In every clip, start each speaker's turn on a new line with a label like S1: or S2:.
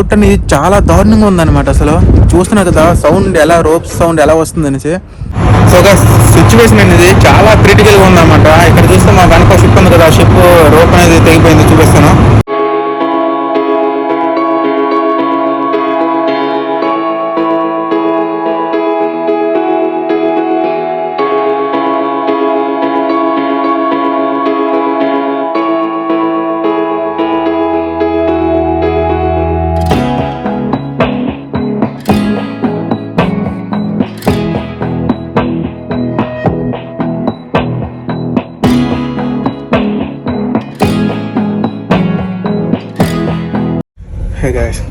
S1: Port అనేది చాలా దారుణంగా ఉందన్నమాట అసలు. చూస్తున్నా కదా సౌండ్ ఎలా రోప్స్ సౌండ్ ఎలా వస్తుంది అనేసి. సో ఒక సిచ్యువేషన్ అనేది చాలా క్రిటికల్గా ఉందన్నమాట. ఇక్కడ చూస్తే మా వెనక షిప్ ఉంది కదా షిప్ రోప్ అనేది తెగిపోయింది చూపిస్తాను.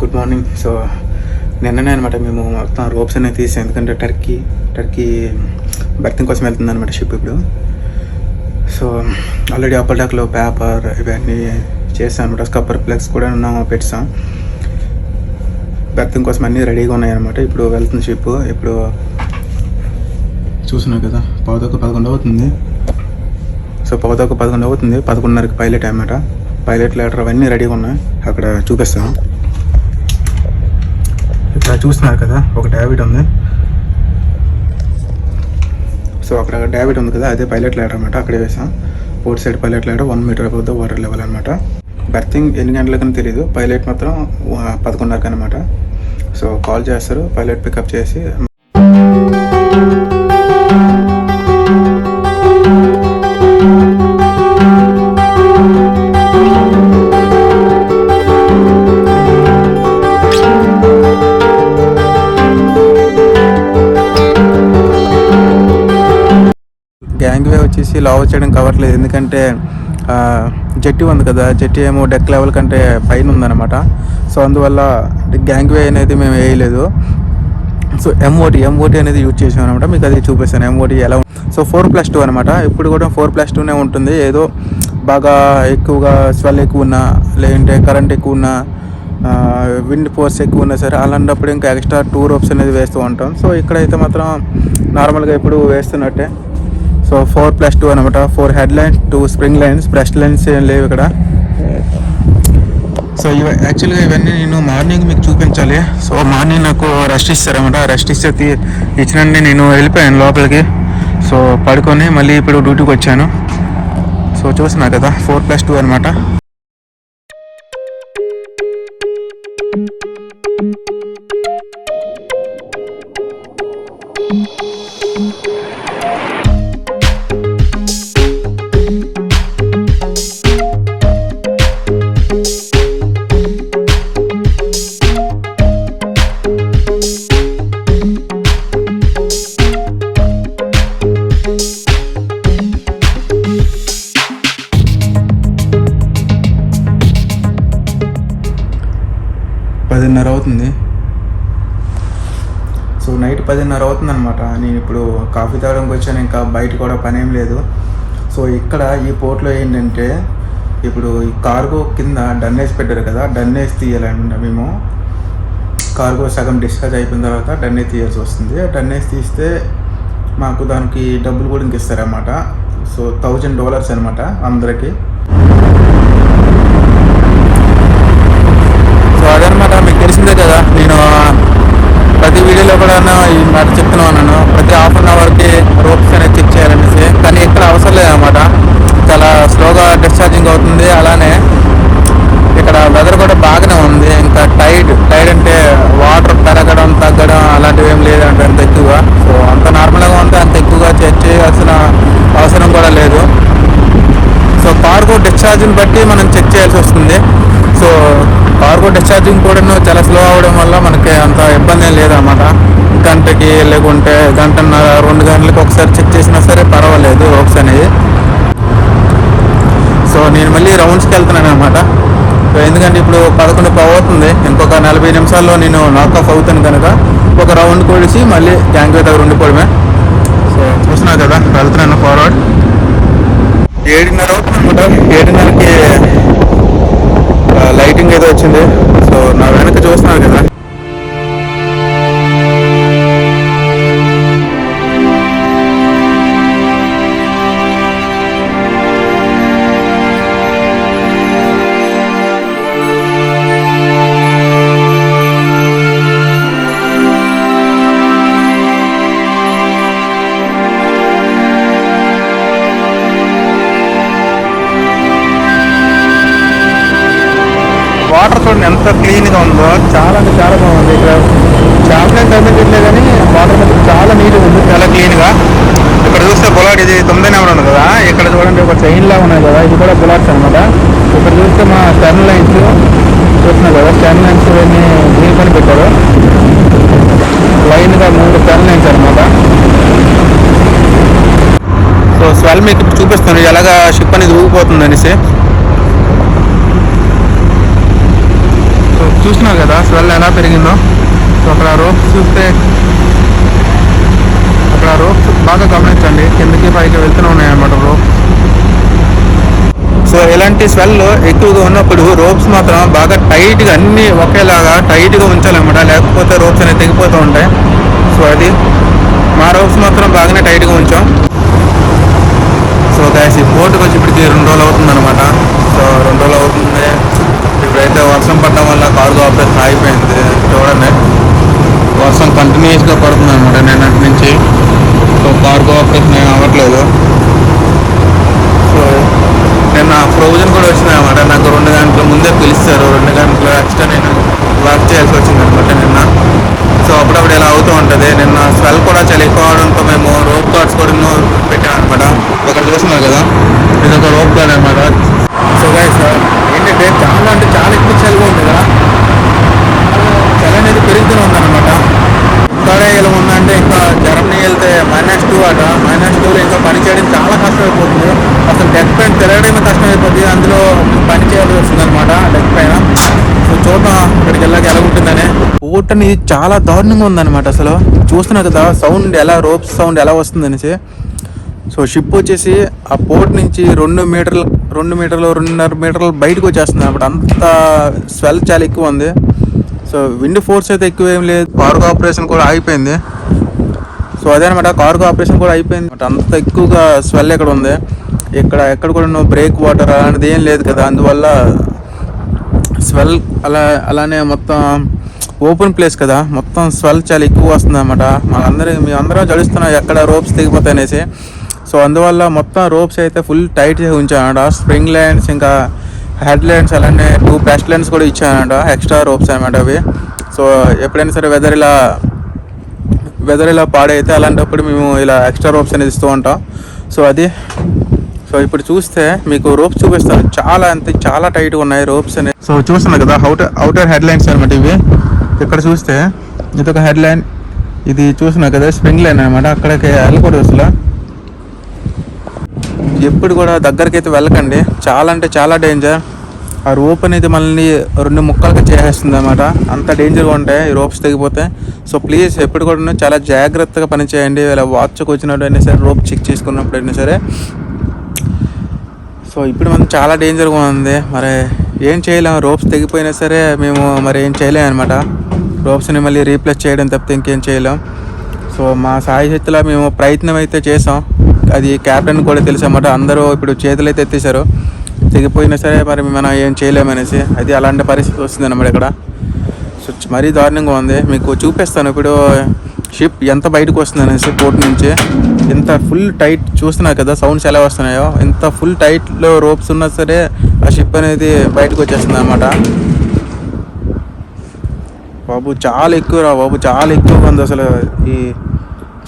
S1: Good morning. సో నిన్ననే అనమాట మేము మొత్తం రోప్స్ అనేవి తీసాం. ఎందుకంటే టర్కీ టర్కీ బర్తింగ్ కోసం వెళ్తుంది అనమాట షిప్ ఇప్పుడు. సో ఆల్రెడీ అప్పటిదాకలో పేపర్ ఇవన్నీ చేసాం అనమాట. స్కప్పర్ ప్లగ్స్ కూడా ఉన్నాం పెట్టాం. బర్తింగ్ కోసం అన్నీ రెడీగా ఉన్నాయన్నమాట ఇప్పుడు వెళ్తుంది షిప్. ఇప్పుడు చూస్తున్నాం కదా పదొక పదకొండు అవుతుంది. సో పదొక పదకొండు అవుతుంది. పదకొండున్నరకి పైలట్ అనమాట. పైలట్ లెటర్ అవన్నీ రెడీగా ఉన్నాయి. అక్కడ చూపిస్తాను ఇక్కడ చూస్తున్నారు కదా ఒక డావిడ్ ఉంది. సో అక్కడ డావిడ్ ఉంది కదా అదే పైలట్ ల్యాడర్ అనమాట అక్కడే వేసాం. Port side pilot ladder one meter above the water level అనమాట బెర్తింగ్ ఎన్ని గంటలకని తెలియదు పైలట్ మాత్రం పదకొండున్నరకు అనమాట సో కాల్ చేస్తారు పైలట్ పికప్ చేసి వచ్చేసి లావ్ చేయడం కవర్లేదు ఎందుకంటే జట్టి ఉంది కదా జట్టి ఏమో డెక్ లెవెల్ కంటే పైన ఉందన్నమాట. సో అందువల్ల గ్యాంగ్ వే అనేది మేము వేయలేదు. సో ఎంఓటీ ఎంఓటీ అనేది యూజ్ చేసాం అనమాట మీకు అది చూపిస్తాను. ఎంఓటీ ఎలా సో ఫోర్ ప్లస్ టూ అనమాట ఇప్పుడు కూడా ఫోర్ ప్లస్ టూనే ఉంటుంది. ఏదో బాగా ఎక్కువగా స్వెల్ ఎక్కువ ఉన్నా లేదంటే కరెంట్ ఎక్కువ ఉన్నా విండ్ ఫోర్స్ ఎక్కువ ఉన్నా సరే అలాంటప్పుడు ఇంకా ఎక్స్ట్రా టూ రోప్స్ అనేది వేస్తూ ఉంటాం. సో ఇక్కడైతే మాత్రం నార్మల్గా ఇప్పుడు వేస్తున్నట్టే. సో ఫోర్ ప్లస్ టూ అనమాట four head lines two spring lines breast lines ఏం లేవు ఇక్కడ. సో ఇవ యాక్చువల్గా ఇవన్నీ నేను మార్నింగ్ మీకు చూపించాలి. సో మార్నింగ్ నాకు రెస్ట్ ఇస్తారనమాట రెస్ట్ ఇస్తే తీ- ఇచ్చినండి నేను వెళ్ళిపోయాను లోపలికి. సో పడుకొని మళ్ళీ ఇప్పుడు డ్యూటీకి వచ్చాను. సో చూసినా కదా ఫోర్ ప్లస్ టూ అనమాట పదిన్నర సో నైట్ పదిన్నర అవుతుంది అనమాట నేను ఇప్పుడు కాఫీ తాగడానికి వచ్చాను ఇంకా బయట కూడా పనేం లేదు. సో ఇక్కడ ఈ పోర్ట్లో ఏంటంటే ఇప్పుడు ఈ కార్గో కింద డన్నేసి పెట్టారు కదా డన్నేసి తీయాలన్న మేము. కార్గో సగం డిశ్చార్జ్ అయిపోయిన తర్వాత డన్నేసి తీయాల్సి వస్తుంది. డన్నేసి తీస్తే మాకు దానికి డబ్బులు కూడా ఇంక ఇస్తారన్నమాట. సో థౌజండ్ డాలర్స్ అనమాట అందరికీ. సో అదనమాట మీకు తెలిసిందే కదా నేను ప్రతి వీడియోలో కూడా ఈ మాట చెప్తూనే ఉన్నాను ప్రతి హాఫ్ అన్ అవర్కి రోప్స్ అనేది చెక్ చేయాలనేసి కానీ ఇక్కడ అవసరం లేదన్నమాట చాలా స్లోగా డిశ్చార్జింగ్ అవుతుంది అలానే ఇక్కడ వెదర్ కూడా బాగానే ఉంది ఇంకా టైడ్ టైడ్ అంటే వాటర్ పెరగడం తగ్గడం అలాంటివి ఏం లేదంటే అంత ఎక్కువగా సో అంత నార్మల్గా ఉంది అంత ఎక్కువగా చెక్ చేయాల్సిన అవసరం కూడా లేదు సో కార్గో డిశ్చార్జ్ని బట్టి మనం చెక్ చేయాల్సి వస్తుంది. సో కార్గో డిశ్చార్జింగ్ కూడా చాలా స్లో అవడం వల్ల మనకి అంత ఇబ్బంది ఏం లేదన్నమాట. గంటకి లేకుంటే గంటన్నర రెండు గంటలకు ఒకసారి చెక్ చేసినా సరే పర్వాలేదు రోప్స్ అనేది సో నేను మళ్ళీ రౌండ్స్కి వెళ్తున్నాను అనమాట సో ఎందుకంటే ఇప్పుడు పదకొండు పావు అవుతుంది. ఇంకొక నలభై నిమిషాల్లో నేను నాక్ ఆఫ్ అవుతాను కనుక ఒక రౌండ్ కొడిసి మళ్ళీ ట్యాంక్ వే దగ్గర ఉండిపోవడమే. సో చూస్తున్నా కదా వెళ్తున్నాను ఫార్వర్డ్ ఏడున్నర అవుతుంది అనమాట ఏడున్నరకి లైటింగ్ ఏదో వచ్చింది. వాటర్ చూడండి క్లీన్గా ఉందో చాలా అంటే చాలా బాగుంది. ఇక్కడ చాక్లెట్ కనిపించట్లే కానీ వాటర్ మాత్రం చాలా నీట్గా ఉంది చాలా క్లీన్గా ఇక్కడ చూస్తే బులాట్ ఇది తొమ్మిది నెంబర్ ఉంది కదా. ఇక్కడ చూడండి ఒక చైన్లా ఉన్నాయి కదా. ఇది కూడా బులాట్స్ అనమాట ఇక్కడ చూస్తే మా టర్న్ లైన్స్ చూస్తున్నాయి కదా. టర్న్ లైన్స్ ఇవన్నీ గ్రీన్ పని పెట్టారు. లైన్గా మూడు టర్న్ లైన్స్ అనమాట సో స్వెల్ మీకు చూపిస్తాను ఎలాగా షిప్ అనేది ఊగిపోతుంది అనేసి. చూసినావు కదా స్వెల్ ఎలా పెరిగిందో? సో అక్కడ రోప్స్ చూస్తే అక్కడ రోప్స్ బాగా గమనించండి. కిందకి పైకి వెళ్తూనే ఉన్నాయన్నమాట రోప్స్ సో ఇలాంటి స్వెల్ ఎక్కువగా ఉన్నప్పుడు రోప్స్ మాత్రం బాగా టైట్గా అన్ని ఒకేలాగా టైట్గా ఉంచాలన్నమాట. లేకపోతే రోప్స్ అనేవి తెగిపోతూ ఉంటాయి. సో అది మా రోప్స్ మాత్రం బాగానే టైట్గా ఉంచాం. సో గ్యాస్ ఈ పోర్టుకి వచ్చి ఇప్పటికి రెండు రోజులు అవుతుంది అనమాట సో రెండు రోజులు అవుతుంది. అయితే వర్షం పడడం వల్ల కార్గో ఆపరేషన్ ఆగిపోయింది. చూడండి. వర్షం కంటిన్యూస్గా పడుతుంది అనమాట నిన్నటి నుంచి. సో కార్గో ఆపరేషన్ ఏం అవ్వట్లేదు. సో నిన్న ప్రొవిజన్ కూడా వచ్చింది అనమాట నాకు రెండు గంటల ముందే పిలుస్తారు. రెండు గంటలు ఎక్స్ట్రా నేను వర్క్ చేయాల్సి వచ్చింది అనమాట నిన్న. సో అప్పుడప్పుడు ఇలా అవుతూ ఉంటుంది. నిన్న స్వెల్ కూడా చాలా ఎక్కువ అవడంతో మేము రోప్ కార్డ్స్ కూడా ఎన్నో పెట్టాం అనమాట ఇక్కడ చూస్తున్నారు కదా ఇది ఒక రోప్ కార్డ్ అనమాట సో గైస్ ఏంటంటే చాలా అంటే చాలా ఎక్కువ చలిగా ఉంది కదా చలి అనేది పెరుగుతూనే ఉందన్నమాట ఇక్కడ ఇలా ఉందంటే ఇంకా జర్మనీ వెళ్తే మైనస్ టూ అట మైనస్ టూలో ఇంకా పని చేయడం చాలా కష్టం అయిపోతుంది అసలు డెక్ పైన తిరగడమే కష్టం అయిపోతుంది అందులో పని చేయాల్సి వస్తుంది అనమాట డెక్ పైన సో చూద్దాం ఇక్కడికి వెళ్ళాక ఎలా ఉంటుందని కట్ అనేది చాలా దారుణంగా ఉందన్నమాట అసలు. చూస్తున్నా కదా సౌండ్ ఎలా రోప్స్ సౌండ్ ఎలా వస్తుంది అనేసి. సో షిప్ వచ్చేసి ఆ పోర్ట్ నుంచి రెండు మీటర్లు రెండు మీటర్లు రెండున్నర మీటర్లు బయటకు వచ్చేస్తుంది అప్పుడు అంత స్వెల్ చాలా ఎక్కువ ఉంది. సో విండ్ ఫోర్స్ అయితే ఎక్కువ ఏం లేదు. కార్గో ఆపరేషన్ కూడా ఆగిపోయింది. సో అదే అనమాట కార్గో ఆపరేషన్ కూడా అయిపోయింది బట్ అంత ఎక్కువగా స్వెల్ ఎక్కడ ఉంది? ఇక్కడ ఎక్కడ కూడా బ్రేక్ వాటర్ అలాంటిది ఏం లేదు కదా. అందువల్ల స్వెల్ అలా అలానే మొత్తం ఓపెన్ ప్లేస్ కదా. మొత్తం స్వెల్ చాలా ఎక్కువ వస్తుంది అనమాట మనందరూ మీ అందరం ఎక్కడ రోప్స్ తెగిపోతాయి అనేసి. సో అందువల్ల మొత్తం రోప్స్ అయితే ఫుల్ టైట్ చేసి ఉంచానమాట. స్ప్రింగ్ లైన్స్ ఇంకా హెడ్ లైన్స్ అలానే టూ ప్రెస్ట్ లైన్స్ కూడా ఇచ్చానమాట. ఎక్స్ట్రా రోప్స్ అనమాట అవి. సో ఎప్పుడైనా సరే వెదర్ ఇలా వెదర్ ఇలా పాడైతే అలాంటప్పుడు మేము ఇలా ఎక్స్ట్రా రోప్స్ అనేది ఇస్తూ ఉంటాం. సో అది సో ఇప్పుడు చూస్తే మీకు రోప్స్ చూపిస్తాను. చాలా అంటే చాలా టైట్గా ఉన్నాయి రోప్స్ అనేవి. సో చూస్తున్నారు కదా అవుటర్ అవుటర్ హెడ్ లైన్స్ అనమాట ఇవి. ఇక్కడ చూస్తే ఇది ఒక హెడ్ లైన్ ఇది చూసినా కదా స్ప్రింగ్ లైన్ అనమాట అక్కడికి వెళ్ళకూడదు అసలు. ఎప్పుడు కూడా దగ్గరికి అయితే వెళ్ళకండి. చాలా అంటే చాలా డేంజర్ ఆ రోప్ అనేది మనల్ని రెండు ముక్కలుగా చేసేస్తుంది అనమాట అంత డేంజర్గా ఉంటాయి ఈ రోప్స్ తెగిపోతే. సో ప్లీజ్ ఎప్పుడు కూడా చాలా జాగ్రత్తగా పని చేయండి ఇలా వాచ్కి వచ్చినప్పుడు అయినా సరే రోప్ చెక్ చేసుకున్నప్పుడు అయినా సరే. సో ఇప్పుడు మనం చాలా డేంజర్గా ఉంది. మరి ఏం చేయలేం. రోప్స్ తెగిపోయినా సరే మేము మరి ఏం చేయలేము అనమాట రోప్స్ని మళ్ళీ రీప్లేస్ చేయడం తప్పితే ఇంకేం చేయలేం. సో మా సాయి చేతిలో మేము ప్రయత్నం అయితే చేసాం. అది క్యాప్టెన్ కూడా తెలుసు అన్నమాట. అందరూ ఇప్పుడు చేతులు అయితే ఎత్తేసారు తెగిపోయినా సరే మరి మనం ఏం చేయలేమనేసి అది అలాంటి పరిస్థితి వస్తుంది అన్నమాట ఇక్కడ. సో మరీ దారుణంగా ఉంది. మీకు చూపిస్తాను ఇప్పుడు షిప్ ఎంత బయటకు వస్తుంది అనేసి పోర్ట్ నుంచి. ఎంత ఫుల్ టైట్ చూస్తున్నారు కదా సౌండ్స్ ఎలా వస్తున్నాయో. ఎంత ఫుల్ టైట్లో రోప్స్ ఉన్నా సరే ఆ షిప్ అనేది బయటకు వచ్చేస్తుంది అనమాట బాబు చాలా ఎక్కువ రా బాబు చాలా ఎక్కువగా ఉంది అసలు ఈ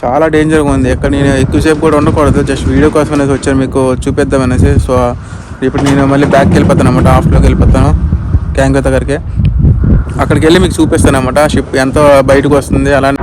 S1: చాలా డేంజర్గా ఉంది. ఎక్కడ నేను ఎక్కువసేపు కూడా ఉండకూడదు జస్ట్ వీడియో కోసం అనేసి వచ్చాను మీకు చూపిద్దాం అనేసి. సో ఇప్పుడు నేను మళ్ళీ బ్యాక్కి వెళ్ళిపోతాను అనమాట ఆఫ్లోకి వెళ్ళిపోతాను క్యాంగోత దగ్గరికి అక్కడికి వెళ్ళి మీకు చూపిస్తాను అనమాట షిప్ ఎంత బయటకు వస్తుంది అలానే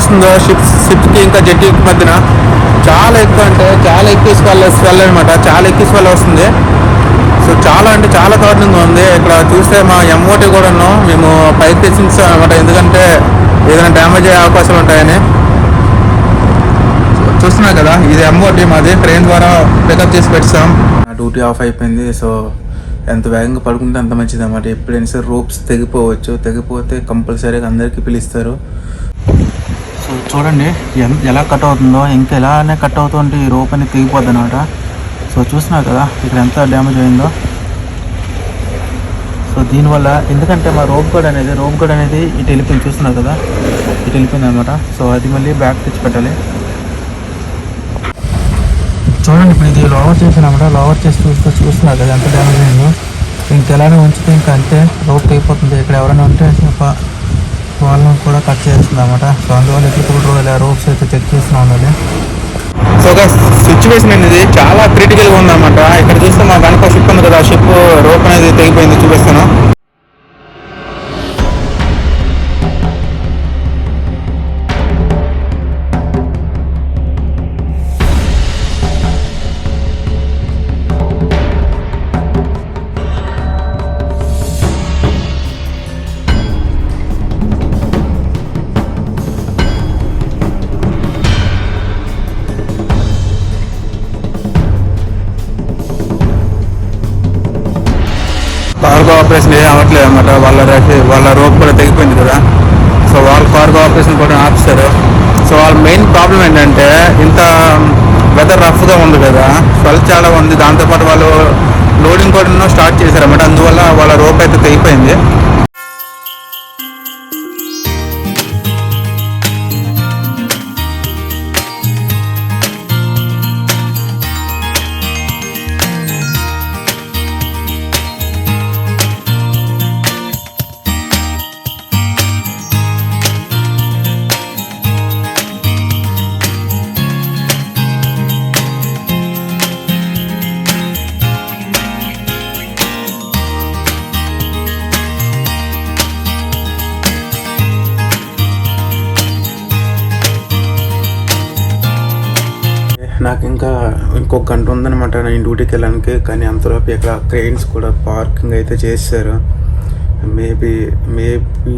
S1: వస్తుందో షిప్స్ షిప్స్కి ఇంకా జెట్టీకి మధ్యన చాలా ఎక్కువ అంటే చాలా ఎక్కువ స్వెల్ స్వెల్ అనమాట చాలా ఎక్కువ స్వెల్ వస్తుంది. సో చాలా అంటే చాలా దారుణంగా ఉంది. ఇక్కడ చూస్తే మా ఎంఓటి కూడాను మేము పైకి తెచ్చించాం అనమాట ఎందుకంటే ఏదైనా డ్యామేజ్ అయ్యే అవకాశాలు ఉంటాయని. చూస్తున్నా కదా ఇది ఎంఓటీ మాది. ట్రైన్ ద్వారా పికప్ చేసి పెట్టాం డ్యూటీ ఆఫ్ అయిపోయింది. సో ఎంత వేగంగా పడుకుంటే అంత మంచిది అన్నమాట. ఎప్పుడైనా సరే రోప్స్ తెగిపోవచ్చు. తెగిపోతే కంపల్సరీగా అందరికీ పిలుస్తారు. చూడండి ఎలా కట్ అవుతుందో ఇంకా ఎలానే కట్ అవుతుంటే ఈ రోప్ అనేది తెగిపోద్ది అనమాట సో చూస్తున్నారు కదా ఇక్కడ ఎంత డ్యామేజ్ అయిందో. సో దీనివల్ల ఎందుకంటే మా రోప్ గడ్ అనేది రోప్ గడ్ అనేది ఇటు వెళ్ళిపోయింది చూస్తున్నారు కదా. ఇటు వెళ్ళిపోయింది అనమాట సో అది మళ్ళీ బ్యాక్ తెచ్చి పెట్టాలి. చూడండి ఇప్పుడు ఇది లోవర్ చేసానమాట లోవర్ చేసి చూస్తూ చూస్తున్నారు కదా ఎంత డ్యామేజ్ అయిందో. ఇంకెలానే ఉంచితే ఇంకా అంతే రోప్ అయిపోతుంది ఇక్కడ ఎవరైనా ఉంటే వాళ్ళని కూడా కట్ చేస్తుంది అనమాట సో అందువల్ల ఎట్లా ఇలా రోప్స్ అయితే చెక్ చేస్తున్నా ఉండాలి సో ఒక సిచ్యువేషన్ అనేది చాలా క్రిటికల్గా ఉందన్నమాట. ఇక్కడ చూస్తే మా వెనక షిప్ ఉంది ఆపరేషన్ ఏం అవ్వట్లేదు అనమాట వాళ్ళ రేఖ- వాళ్ళ రోప్ కూడా తెగిపోయింది కదా. సో వాళ్ళ కార్గో ఆపరేషన్ కూడా ఆపిస్తారు. సో వాళ్ళ మెయిన్ ప్రాబ్లం ఏంటంటే ఇంత వెదర్ రఫ్గా ఉంది కదా. స్వెల్ చాలా ఉంది. దాంతోపాటు వాళ్ళు లోడింగ్ కూడా స్టార్ట్ చేశారన్నమాట. అందువల్ల వాళ్ళ రోప్ అయితే తెగిపోయింది. నాకు ఇంకా ఇంకొక గంట ఉందనమాట నేను డ్యూటీకి వెళ్ళడానికి. కానీ అంతలోపు ఇక్కడ క్రెయిన్స్ కూడా పార్కింగ్ అయితే చేశారు మేబీ మేబీ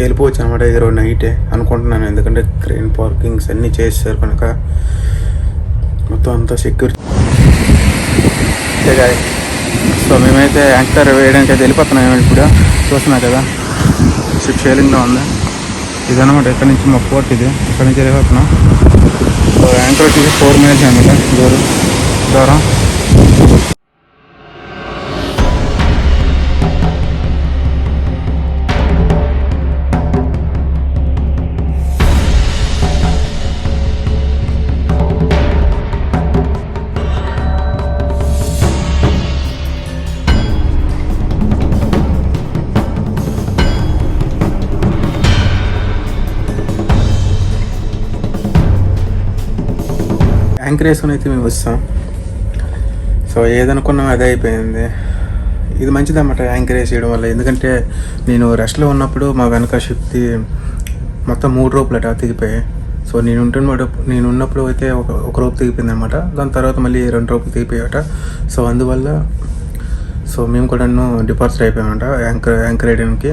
S1: వెళ్ళిపోవచ్చు అనమాట ఈరోజు నైటే అనుకుంటున్నాను. ఎందుకంటే క్రెయిన్ పార్కింగ్స్ అన్నీ చేశారు కనుక మొత్తం అంతా సెక్యూరిటీ సో మేమైతే యాంకర్ వేయడానికి అయితే వెళ్ళిపోతున్నాం. ఇప్పుడు చూస్తున్నా కదా. షిప్ షేరింగ్లో ఉంది. ఇదన్నమాట ఇక్కడ నుంచి మా పోర్ట్ ఇది. ఇక్కడ నుంచి వెళ్ళిపోతున్నాం? యాంకర్ వచ్చేసి ఫోర్ మినిట్స్ అనమాట దూరం దూరం. యాంకర్ వేసుకుని అయితే మేము వస్తాం. సో ఏదనుకున్నాం అదే అయిపోయింది. ఇది మంచిదన్నమాట యాంకర్ వేసేయడం వల్ల. ఎందుకంటే నేను రెస్ట్లో ఉన్నప్పుడు మా వెనక షిప్ది మొత్తం మూడు రోపులు అట తెగిపోయాయి. సో నేను ఉంటున్నప్పుడు నేను ఉన్నప్పుడు అయితే ఒక ఒక రోపు తెగిపోయింది అనమాట దాని తర్వాత మళ్ళీ రెండు రోపులు తెగిపోయాట సో అందువల్ల సో మేము కూడా డిపాజిట్ అయిపోయామంట యాంకర్ యాంకర్ వేయడానికి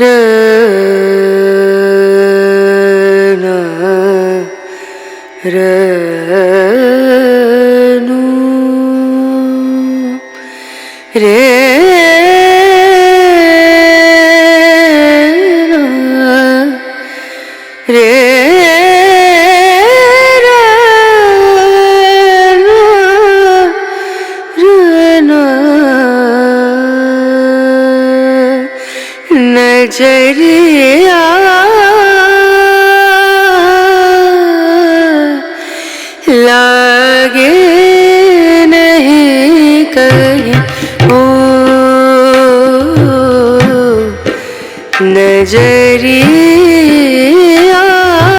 S2: রে রে রে नजरिया लागे नहीं कहीं ओ नजरिया